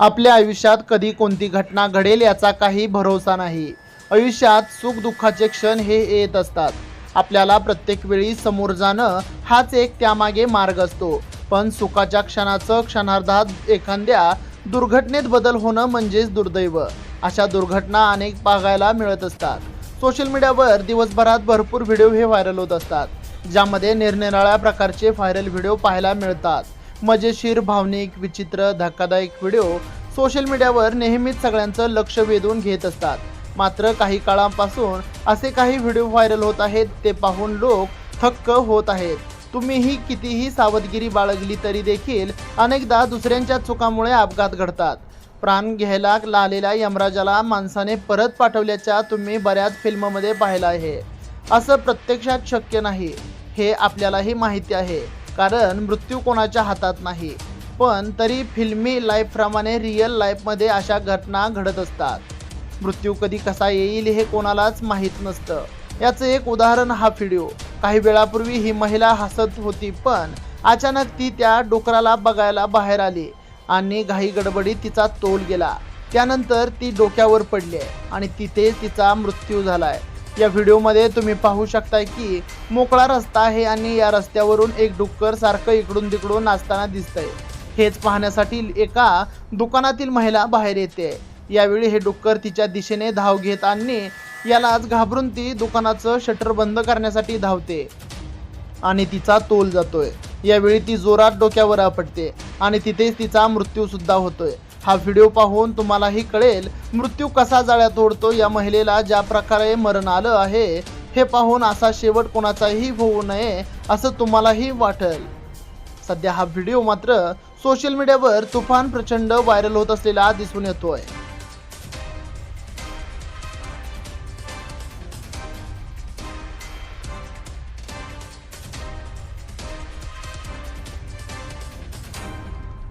आपल्या आयुष्यात कधी कोणती घटना घडेल याचा काही भरोसा नाही. आयुष्यात सुख दुःखाचे क्षण हे येत असतात. आपल्याला प्रत्येक वेळी समोर जाणं हाच एक त्यामागे मार्ग असतो. पण सुखाच्या क्षणाचं क्षणार्धात एखाद्या दुर्घटनेत बदल होणं म्हणजेच दुर्दैव. अशा दुर्घटना अनेक पाहायला मिळत असतात. सोशल मीडियावर दिवसभरात भरपूर व्हिडिओ हे व्हायरल होत असतात. ज्यामध्ये निरनिराळ्या प्रकारचे व्हायरल व्हिडिओ पाहायला मिळतात. मजेशीर भावनिक विचित्र धक्कादायक व्हिडिओ सोशल मीडियावर नेहमीच सगळ्यांचं लक्ष वेधून घेत असतात. मात्र काही काळापासून असे काही व्हिडिओ व्हायरल होत आहेत ते पाहून लोक थक्क होत आहेत. तुम्हीही कितीही सावधगिरी बाळगली तरी देखील अनेकदा दुसऱ्यांच्या चुकामुळे अपघात घडतात. प्राण घ्यायला लालेल्या यमराजाला माणसाने परत पाठवल्याच्या तुम्ही बऱ्याच फिल्ममध्ये पाहिलं आहे. असं प्रत्यक्षात शक्य नाही. हे आपल्यालाही माहिती आहे. कारण मृत्यू कोणाच्या हातात नाही. पण तरी फिल्मी लाईफप्रमाणे रिअल लाईफमध्ये अशा घटना घडत असतात. मृत्यू कधी कसा येईल हे कोणालाच माहीत नसतं. याचं एक उदाहरण हा व्हिडिओ काही वेळापूर्वी ही महिला हसत होती पण अचानक ती त्या डोकराला बघायला बाहेर आली आणि घाई गडबडीत तिचा तोल गेला. त्यानंतर ती डोक्यावर पडली आहे आणि तिथे तिचा मृत्यू झालाय. या व्हिडिओमध्ये तुम्ही पाहू शकताय की मोकळा रस्ता आहे आणि या रस्त्यावरून एक डुक्कर सारखं इकडून तिकडून नाचताना दिसतंय. हेच पाहण्यासाठी एका दुकानातील महिला बाहेर येते. यावेळी हे डुक्कर तिच्या दिशेने धाव घेत आणि यालाच घाबरून ती दुकानाचं शटर बंद करण्यासाठी धावते आणि तिचा तोल जातोय. यावेळी ती जोरात डोक्यावर आपटते. आणि तिथेच तिचा मृत्यूसुद्धा होतोय. हा व्हिडिओ पाहून तुम्हालाही कळेल मृत्यू कसा जाळ्यात ओढतो या महिलेला ज्या प्रकारे मरण आलं आहे हे पाहून असा शेवट कोणाचाही होऊ नये असं तुम्हालाही वाटेल. सध्या हा व्हिडिओ मात्र सोशल मीडियावर तुफान प्रचंड व्हायरल होत असलेला दिसून येतोय.